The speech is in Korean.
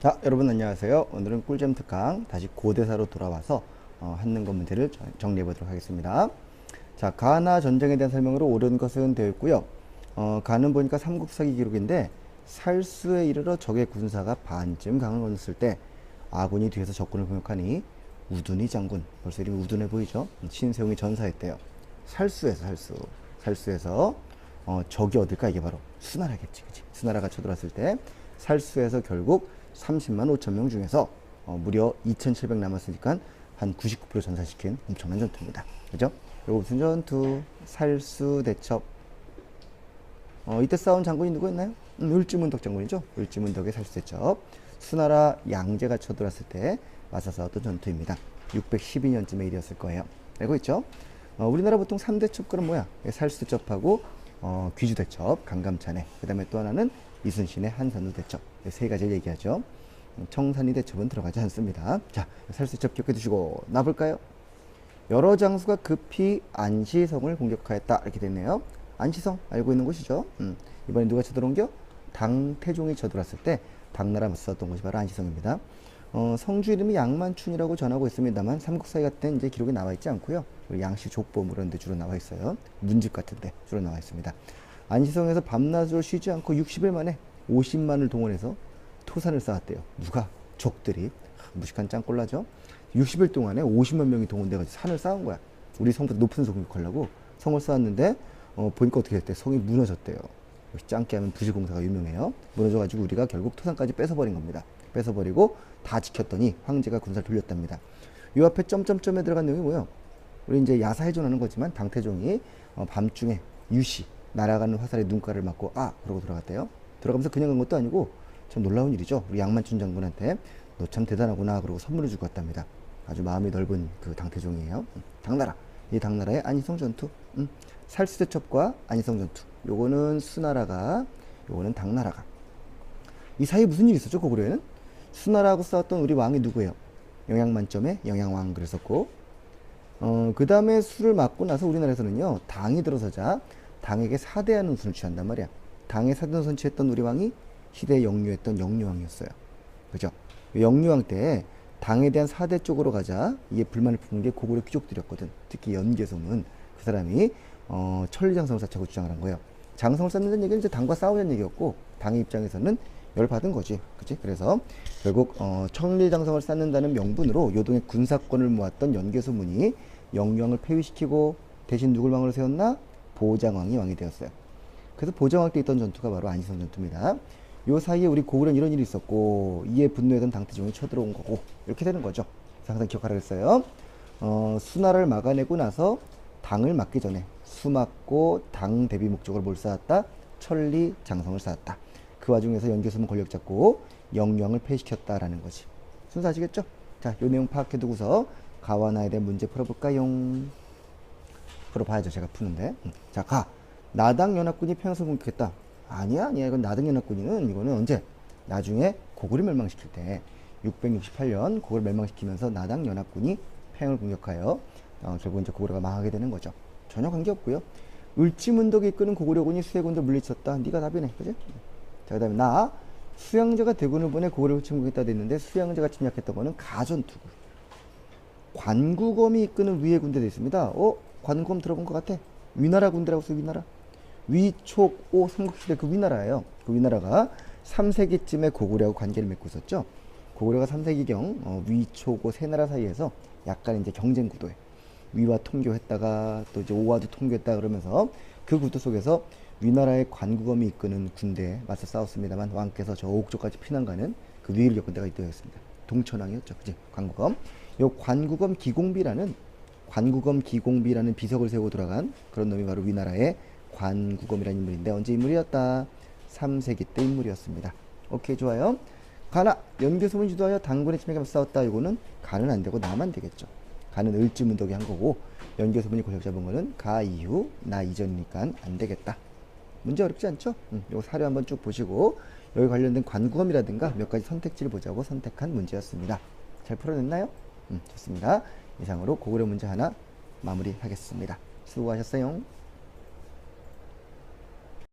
자, 여러분 안녕하세요. 오늘은 꿀잼 특강 다시 고대사로 돌아와서 어, 한능거 문제를 저- 정리해 보도록 하겠습니다. 자, 가나 전쟁에 대한 설명으로 옳은 것은 되어 있고요. 어, 가는 보니까 삼국사기 기록인데 살수에 이르러 적의 군사가 반쯤 강을 건넜을 때 아군이 뒤에서 적군을 공격하니 우둔이 장군 벌써 이름이 우둔해 보이죠? 신세용이 전사했대요. 살수에서 살수 살수에서 어, 적이 어딜까 이게 바로 수나라겠지, 그치? 수나라가 쳐들어왔을 때 살수에서 결국 30만 5천 명 중에서 어, 무려 2,700 남았으니까 한 99% 전사시킨 엄청난 전투입니다. 그죠? 그리고 무슨 전투? 살수 대첩. 어, 이때 싸운 장군이 누구였나요? 음, 을지문덕 장군이죠. 을지문덕의 살수 대첩. 수나라 양제가 쳐들어왔을 때 맞서 싸웠던 전투입니다. 612년쯤의 일이었을 거예요. 알고 있죠? 어, 우리나라 보통 3대첩 그럼 뭐야? 살수 대첩하고 어, 귀주 대첩, 강감찬의. 그 다음에 또 하나는 이순신의 한산우 대첩. 이세 가지를 얘기하죠. 음, 청산리 대첩은 들어가지 않습니다. 자, 살수 대첩 기억해 두시고 나볼까요? 여러 장수가 급히 안시성을 공격하였다 이렇게 됐네요. 안시성 알고 있는 곳이죠. 음, 이번에 누가 쳐들어온겨? 당태종이 쳐들어왔을 때 당나라 맞섰던 곳이 바로 안시성입니다. 어, 성주 이름이 양만춘이라고 전하고 있습니다만 삼국사기 같은 이제 기록이 나와 있지 않고요. 양시 족보 이런 데 주로 나와 있어요. 문집 같은 데 주로 나와 있습니다. 안시성에서 밤낮으로 쉬지 않고 60일 만에 50만을 동원해서 토산을 쌓았대요. 누가? 적들이 무식한 짱꼴라죠. 60일 동안에 50만 명이 동원돼가지고 산을 쌓은 거야. 우리 성보다 높은 성 공격하려고 성을 쌓았는데 어, 보니까 어떻게 됐대? 성이 무너졌대요. 짱깨 하면 부실공사가 유명해요. 무너져가지고 우리가 결국 토산까지 뺏어버린 겁니다. 뺏어버리고 다 지켰더니 황제가 군사를 돌렸답니다. 이 앞에 점점점에 들어간 내용이 뭐예요? 우리 이제 야사해존하는 거지만 당태종이 어, 밤중에 유시 날아가는 화살에 눈가를 맞고 아 그러고 들어갔대요. 들어가면서 그냥 간 것도 아니고 참 놀라운 일이죠. 우리 양만춘 장군한테 너 참 대단하구나 그러고 선물을 주고 왔답니다. 아주 마음이 넓은 그 당태종이에요. 음, 당나라 이 당나라의 안희성 전투 음, 살수대첩과 안희성 전투 요거는 수나라가 요거는 당나라가 이 사이에 무슨 일이 있었죠 고구려에는 수나라하고 싸웠던 우리 왕이 누구예요 영양 만점의 영양왕 그랬었고 어, 그 다음에 술을 맞고 나서 우리나라에서는요, 당이 들어서자 당에게 사대하는 우선을 취한단 말이야. 당에 사대 우선 취했던 우리 왕이 시대에 영유했던 영유왕이었어요. 그죠? 영유왕 때 당에 대한 사대 쪽으로 가자 이게 불만을 품은 게 고구려 귀족들이었거든. 특히 연개성은 그 사람이 어, 천리장성을 쌓자고 주장을 한 거예요. 장성을 쌓는다는 얘기는 이제 당과 싸우자는 얘기였고 당의 입장에서는 열 받은 거지, 그치? 그래서 결국 어, 천리장성을 쌓는다는 명분으로 요동의 군사권을 모았던 연개소문이 영유왕을 폐위시키고 대신 누굴 왕으로 세웠나? 보장왕이 왕이 되었어요. 그래서 보장왕 때 있던 전투가 바로 안시성 전투입니다. 요 사이에 우리 고구려는 이런 일이 있었고 이에 분노했던 당태종이 쳐들어온 거고 이렇게 되는 거죠. 항상 기억하라 그랬어요. 어, 수나라를 막아내고 나서 당을 막기 전에 수 막고 당 대비 목적으로 뭘 쌓았다? 천리 장성을 쌓았다. 그 와중에서 연개소문 권력 잡고 영유왕을 폐시켰다라는 거지. 순서 아시겠죠? 자, 요 내용 파악해 두고서 가와 나에 대한 문제 풀어볼까요? 풀어봐야죠. 제가 푸는데. 음. 자, 가. 나당 연합군이 평양을 공격했다. 아니야, 아니야. 이건 나당 연합군이는 이거는 언제? 나중에 고구려 멸망시킬 때 668년 고구려 멸망시키면서 나당 연합군이 평양을 공격하여 어, 결국 이제 고구려가 망하게 되는 거죠. 전혀 관계 없고요. 을지문덕이 이끄는 고구려군이 수해군들 물리쳤다. 네가 답이네, 그지? 자, 그 다음에 나 수양제가 대군을 보내 고구려를 침공했다 됐는데 수양제가 침략했던 거는 가전투구. 관구검이 이끄는 위의 군대도 있습니다. 어? 관구검 들어본 것 같아. 위나라 군대라고 써 위나라. 위촉오 삼국시대 그 위나라예요. 그 위나라가 3세기쯤에 고구려하고 관계를 맺고 있었죠. 고구려가 3세기경 어, 위촉오 세 나라 사이에서 약간 이제 경쟁 구도에 위와 통교했다가 또 이제 오와도 통교했다 그러면서 그 구도 속에서 위나라의 관구검이 이끄는 군대에 맞서 싸웠습니다만 왕께서 저 옥조까지 피난가는 그 위기를 겪은 때가 이때였습니다. 동천왕이었죠. 그지? 관구검. 요 관구검 기공비라는 관구검 기공비라는 비석을 세우고 돌아간 그런 놈이 바로 위나라의 관구검이라는 인물인데 언제 인물이었다? 3세기 때 인물이었습니다. 오케이 좋아요. 가나 연개소문 주도하여 당군의 침략에 싸웠다. 이거는 가는 안 되고 나만 되겠죠. 가는 을지문덕이 한 거고 연개소문이 권력 잡은 거는 가 이후 나 이전이니까 안 되겠다. 문제 어렵지 않죠? 음, 요 사료 한번 쭉 보시고 여기 관련된 관구검이라든가 몇 가지 선택지를 보자고 선택한 문제였습니다. 잘 풀어냈나요? 음, 좋습니다. 이상으로 고구려 문제 하나 마무리하겠습니다. 수고하셨어요.